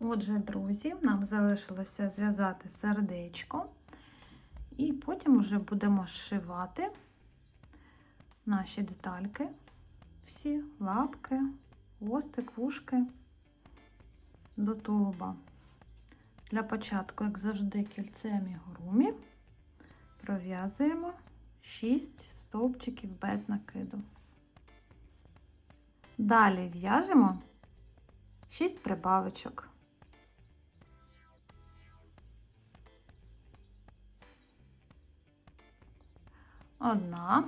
Отже, друзі, нам залишилося зв'язати сердечко, і потім вже будемо зшивати наші детальки, всі лапки, хвостик, вушки до тулуба. Для початку, як завжди, кільцем і грумі пров'язуємо 6 стовпчиків без накиду. Далі в'яжемо 6 прибавочок. Одна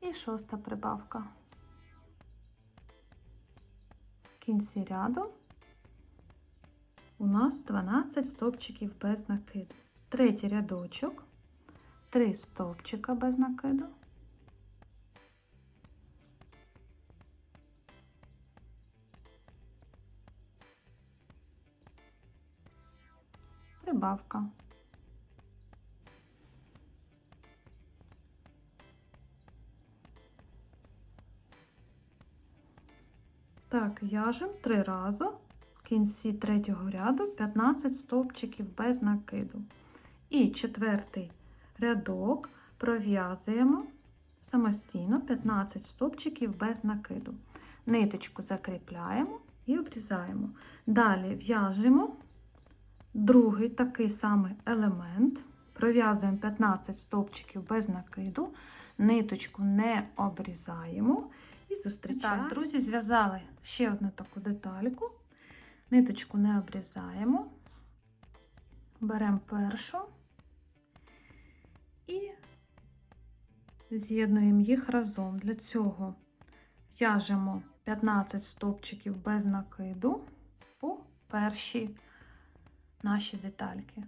і шоста прибавка. В кінці ряду у нас 12 стовпчиків без накиду. Третій рядочок, 3 стовпчика без накиду. Прибавка. Так, в'яжемо три рази в кінці третього ряду 15 стовпчиків без накиду. І четвертий рядок пров'язуємо самостійно 15 стовпчиків без накиду. Ниточку закріпляємо і обрізаємо. Далі в'яжемо другий такий самий елемент, пров'язуємо 15 стовпчиків без накиду, ниточку не обрізаємо і зустрічаємо. Так, друзі, зв'язали ще одну таку детальку. Ниточку не обрізаємо, беремо першу і з'єднуємо їх разом. Для цього в'яжемо 15 стовпчиків без накиду по першій наші детальки.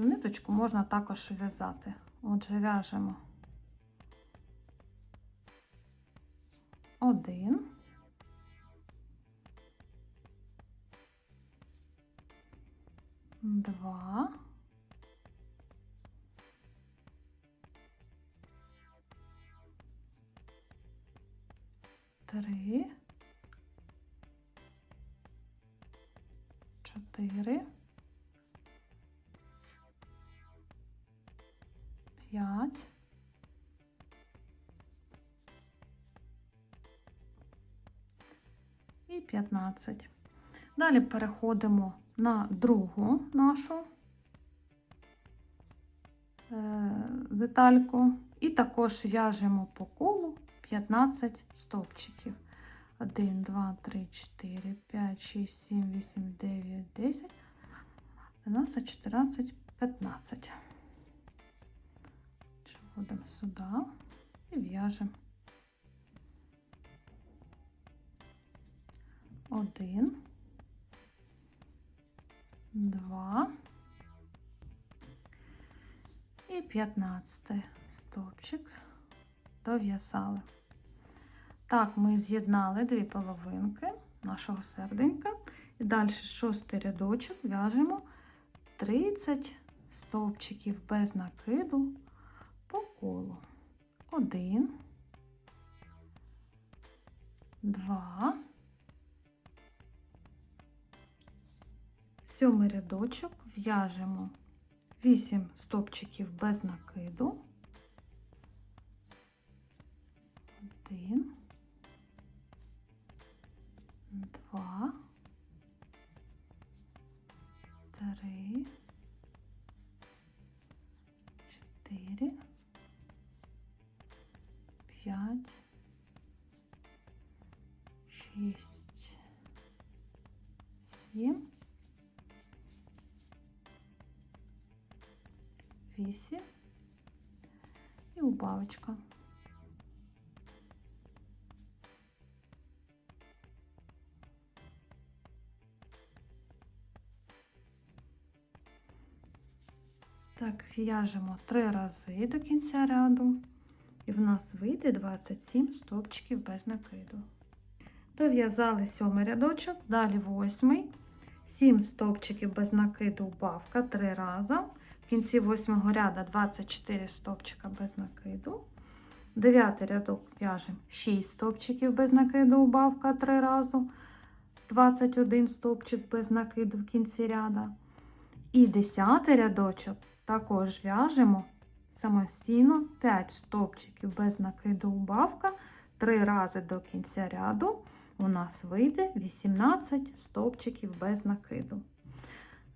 Цю ниточку можна також в'язати. Отже, в'яжемо. Один, два, три, чотири, п'ять, і 15. Далі переходимо на другу нашу е, детальку і також в'яжемо по колу 15 стовпчиків. 1, 2, 3, 4, 5, 6, 7, 8, 9, 10, 12, 14, 15. Входимо сюди і в'яжемо. Один, два і п'ятнадцятий стовпчик дов'язали. Так, ми з'єднали дві половинки нашого серденька. І далі шостий рядочок в'яжемо 30 стовпчиків без накиду по колу. Один, два, сьомий рядочок. В'яжемо 8 стовпчиків без накиду. Один, два, три, чотири, п'ять, шість, сім, вісім і убавочка. Так, в'яжемо три рази до кінця ряду, і в нас вийде 27 стовпчиків без накиду. Дов'язали сьомий рядочок, далі восьмий, 7 стовпчиків без накиду убавка 3 рази. кінці восьмого ряда 24 стовпчика без накиду. Дев'ятий рядок в'яжемо 6 стовпчиків без накиду, убавка 3 рази. 21 стовпчик без накиду в кінці ряда. І десятий рядочок також в'яжемо самостійно 5 стовпчиків без накиду убавка. 3 рази до кінця ряду у нас вийде 18 стовпчиків без накиду.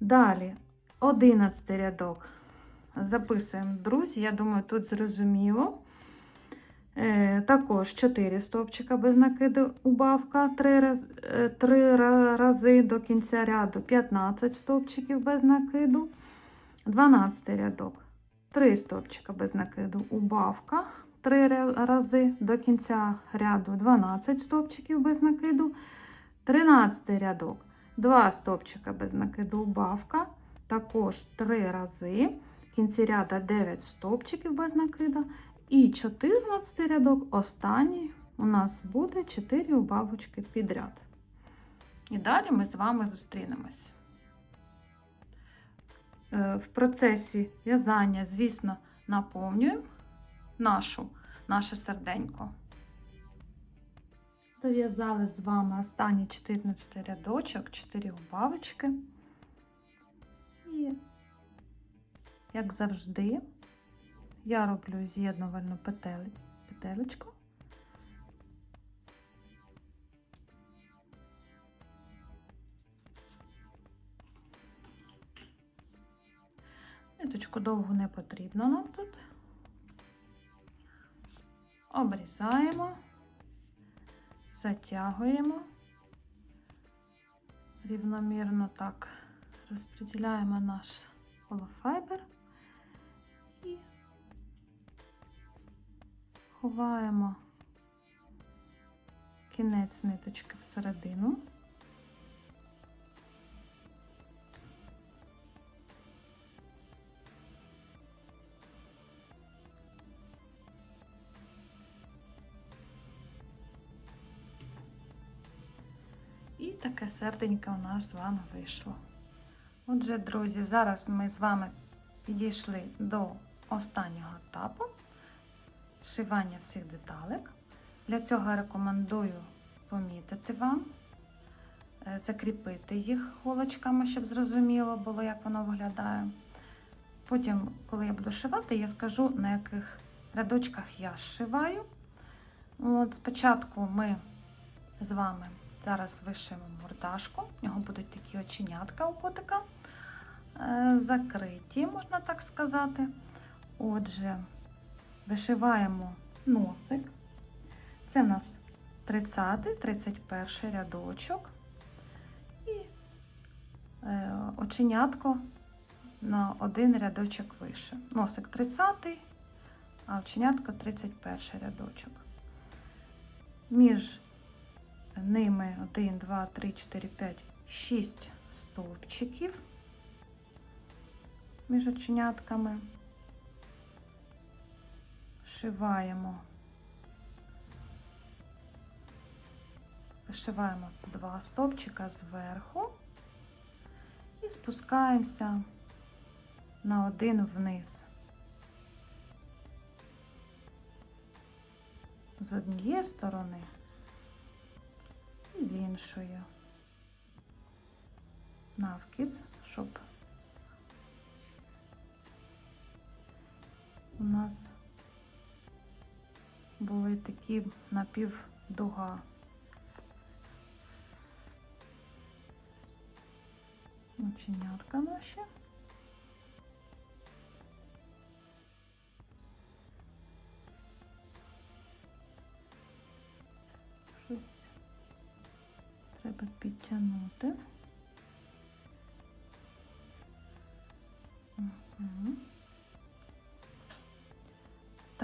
Далі 11 рядок. Записуємо, друзі, я думаю, тут зрозуміло. Е, також 4 стовпчика без накиду убавка, 3, раз, 3 рази до кінця ряду 15 стовпчиків без накиду, 12 рядок, 3 стовпчика без накиду убавка, 3 рази до кінця ряду 12 стовпчиків без накиду, 13 рядок, 2 стовпчика без накиду убавка, також 3 рази, в кінці ряда 9 стовпчиків без накиду. І 14 рядок, останній у нас буде 4 убавочки підряд. І далі ми з вами зустрінемось. Е, В процесі в'язання, звісно, наповнюємо нашу, наше серденько. Дов'язали з вами останній 14 рядочок, 4 убавочки. І, як завжди, я роблю з'єднувальну петель, петелечку. Ниточку довго не потрібно нам тут. Обрізаємо, затягуємо, рівномірно так розподіляємо наш холофайбер і ховаємо кінець ниточки всередину. Таке серденьке у нас з вами вийшло. Отже, друзі, зараз ми з вами підійшли до останнього етапу зшивання всіх деталек. Для цього я рекомендую помітити вам, е, закріпити їх голочками, щоб зрозуміло було, як воно виглядає. Потім, коли я буду шивати, я скажу, на яких рядочках я зшиваю. От Спочатку ми з вами зараз вишиємо мордашку, в нього будуть такі оченятка у котика, е, закриті, можна так сказати. Отже, вишиваємо носик. Це в нас 30-31 рядочок. І е, оченятко на один рядочок вище. Носик 30, а оченятко 31 рядочок. Між ними 1, 2, 3, 4, 5, 6 стовпчиків між оченятками. Шиваємо, вишиваємо два стовпчика зверху і спускаємося на один вниз. З однієї сторони і з іншої. Навкіс, щоб у нас були такі напівдуга. Оченятка наші.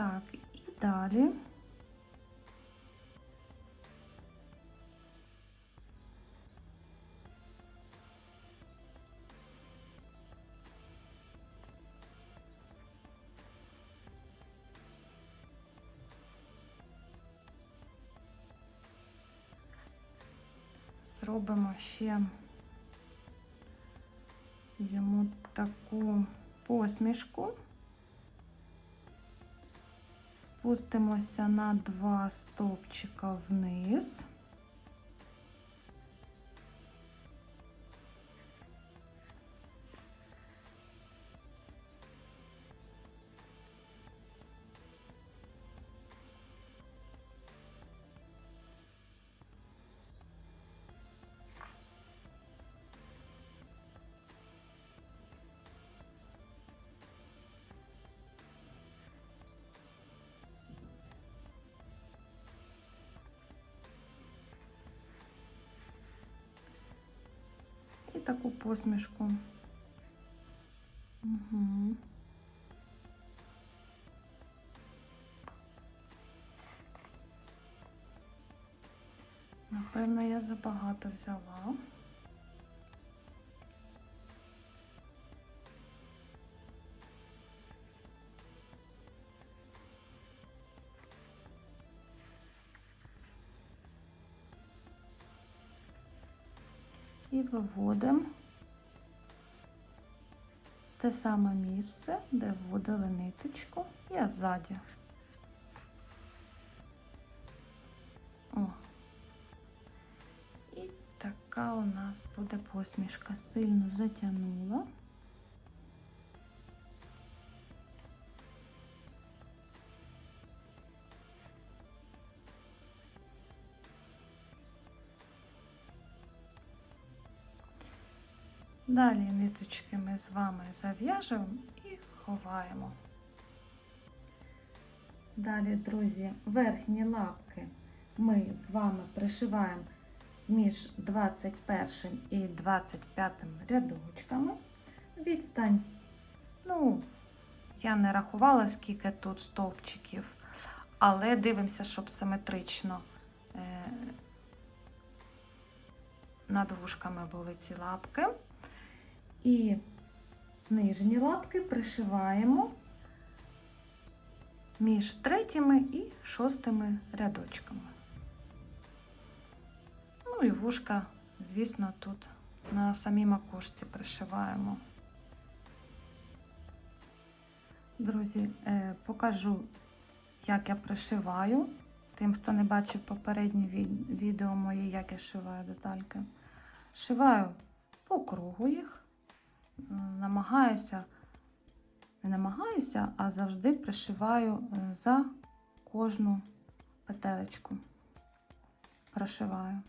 Так, і далі. Зробимо ще йому таку посмішку. Спустимося на два стовпчика вниз. Таку посмішку. Угу. Напевно, я забагато взяла. Виводимо те саме місце, де вводили ниточку, я ззаді. О. І така у нас буде посмішка. Сильно затягнула. Далі ниточки ми з вами зав'яжемо і ховаємо. Далі, друзі, верхні лапки ми з вами пришиваємо між 21 і 25 рядочками. Відстань, ну, я не рахувала, скільки тут стовпчиків, але дивимося, щоб симетрично е, над вушками були ці лапки. І нижні лапки пришиваємо між третіми і шостими рядочками. Ну і вушка, звісно, тут на самій макушці пришиваємо. Друзі, е, покажу, як я пришиваю. Тим, хто не бачив попередні ві- відео мої, як я шиваю детальки. Шиваю по кругу їх намагаюся, не намагаюся, а завжди пришиваю е, за кожну петелечку. Прошиваю.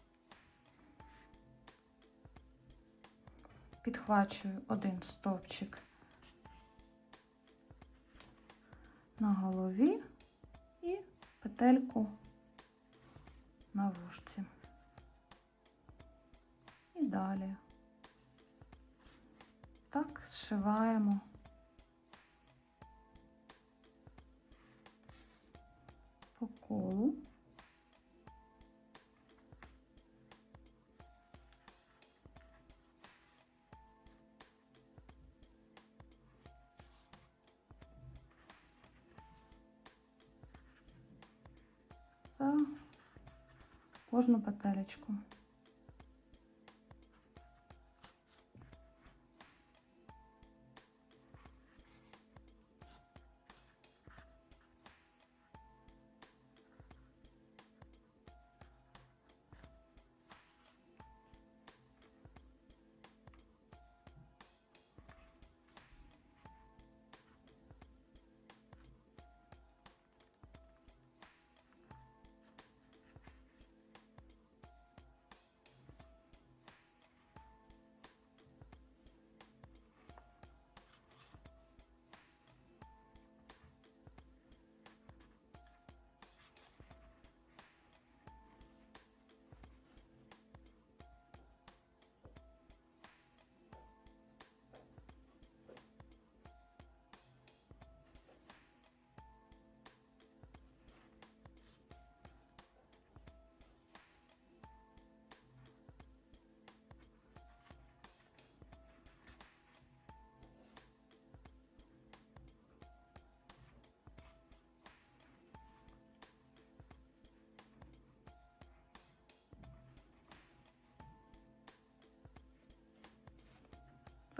Підхвачую один стовпчик на голові і петельку на вушці. І далі так зшиваємо. По колу. Кожну петелечку.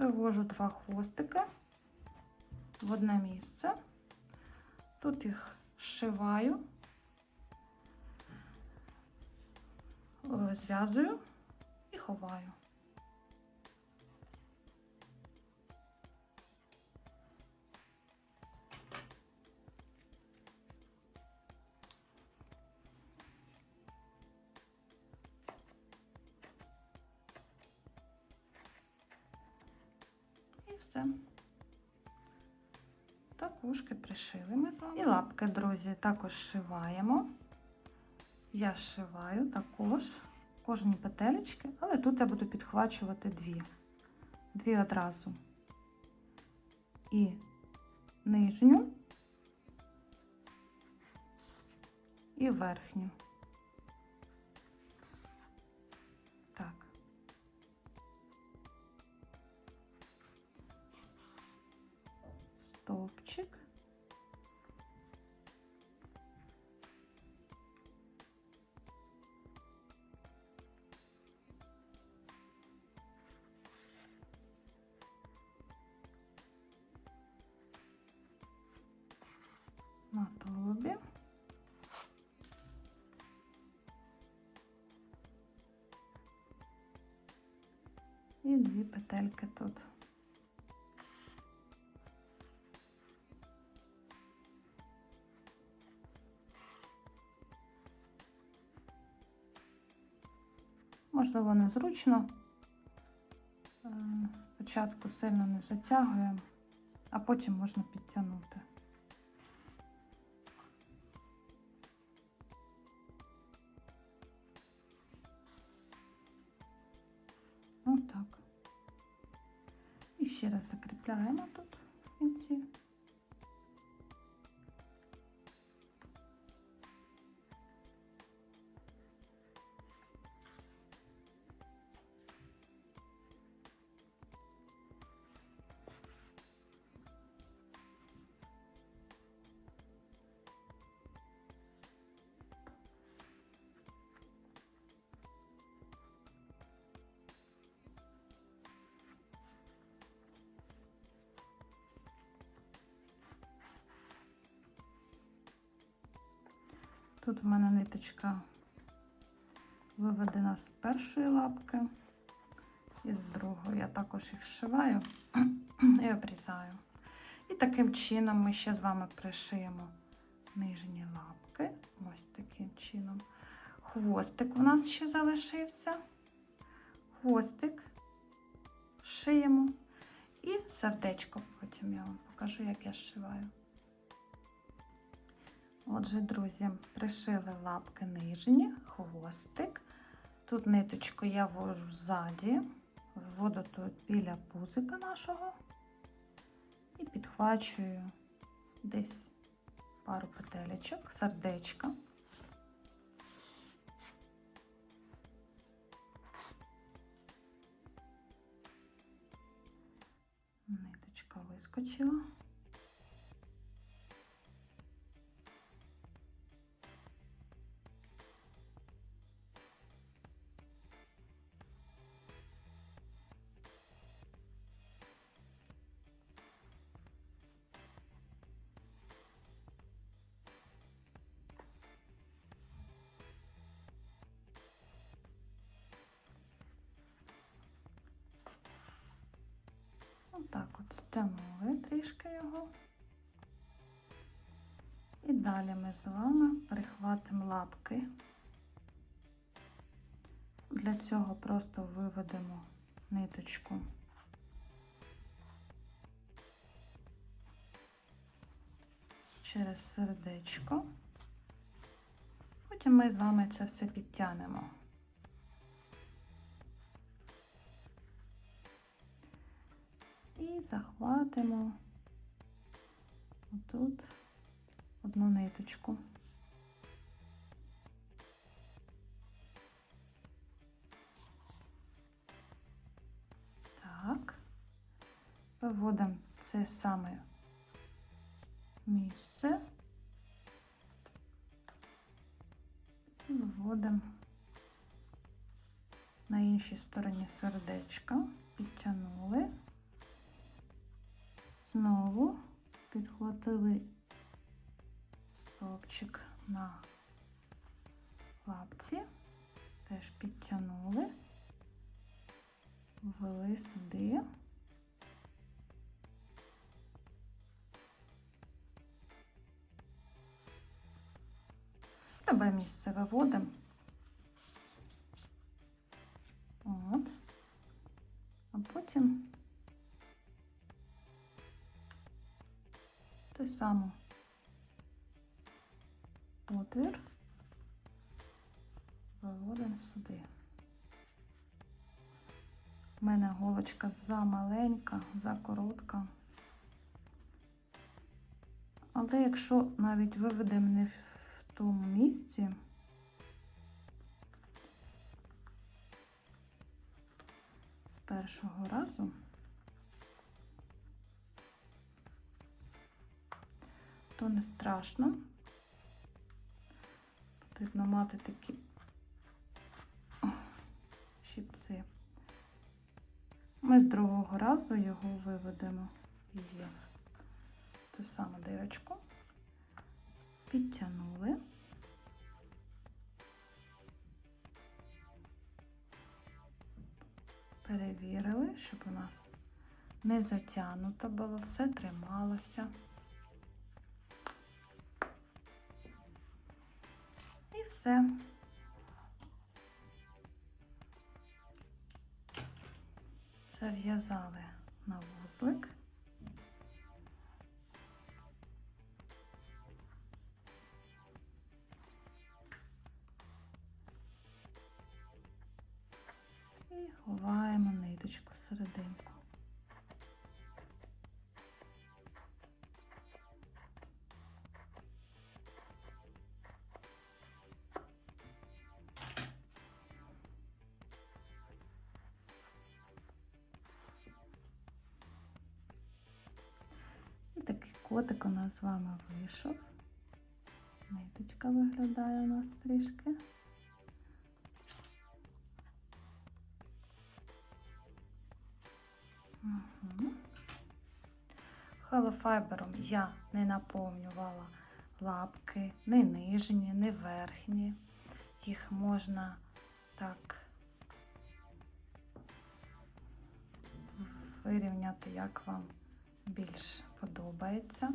Вивожу два хвостики в одне місце. Тут їх зшиваю, е, зв'язую і ховаю. Все. Так, вушки пришили ми з вами. І лапки, друзі, також шиваємо. Я зшиваю також кожні петелечки, але тут я буду підхвачувати дві. Дві одразу. І нижню, і верхню. Стовпчик. На тулубі. І дві петельки тут. Можливо, незручно. Е, Спочатку сильно не затягуємо, а потім можна підтягнути. Отак. І ще раз закріпляємо тут в кінці. Тут у мене ниточка виведена з першої лапки і з другої. Я також їх зшиваю і обрізаю. І таким чином ми ще з вами пришиємо нижні лапки. Ось таким чином. Хвостик у нас ще залишився. Хвостик шиємо і сердечко. Потім я вам покажу, як я зшиваю. Отже, друзі, пришили лапки нижні, хвостик. Тут ниточку я ввожу ззаді, вводу тут біля пузика нашого і підхвачую десь пару петелечок, сердечка. Ниточка вискочила. Його. І далі ми з вами прихватимо лапки. Для цього просто виведемо ниточку. Через сердечко. Потім ми з вами це все підтягнемо. І захватимо отут. Одну ниточку. Так, виводимо це саме місце. І виводимо на іншій стороні сердечка, підтягнули. Знову Підхватили стовпчик на лапці, теж підтягнули, ввели сюди. В місце виводимо. От. А потім той самий отвір виводимо сюди. У мене голочка замаленька, закоротка. Але якщо навіть виведемо не в тому місці, з першого разу, то не страшно. Потрібно мати такі щипці. Ми з другого разу його виведемо її ту саму дирочку, підтягнули. Перевірили, щоб у нас не затягнуто було, все трималося. Все. Зав'язали на вузлик. І ховаємо ниточку серединку. Котик у нас з вами вийшов. Ниточка виглядає у нас трішки. Угу. Я не наповнювала лапки, не нижні, не верхні. Їх можна так вирівняти, як вам більш подобається.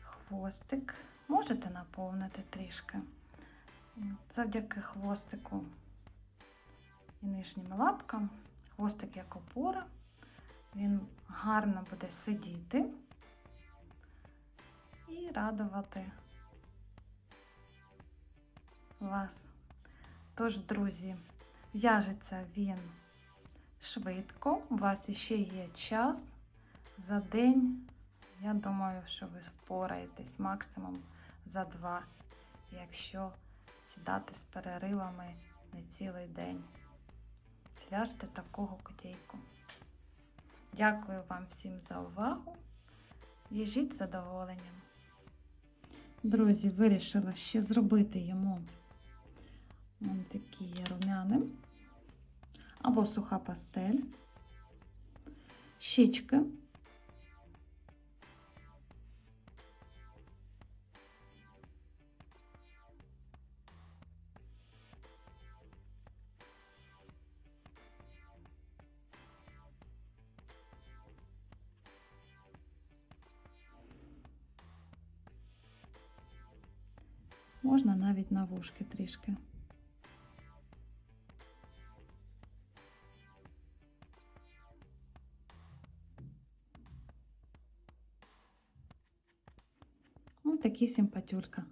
Хвостик можете наповнити трішки. Завдяки хвостику і нижнім лапкам, хвостик як опора, він гарно буде сидіти і радувати вас. Тож, друзі, в'яжеться він швидко, у вас ще є час за день. Я думаю, що ви впораєтесь максимум за два, якщо сідати з переривами не цілий день. Зв'яжте такого котейку. Дякую вам всім за увагу. В'яжіть з задоволенням. Друзі, вирішила ще зробити йому ось такі румяни або суха пастель, щічки. Навіть на вушки трішки. Ось такі симпатюлька.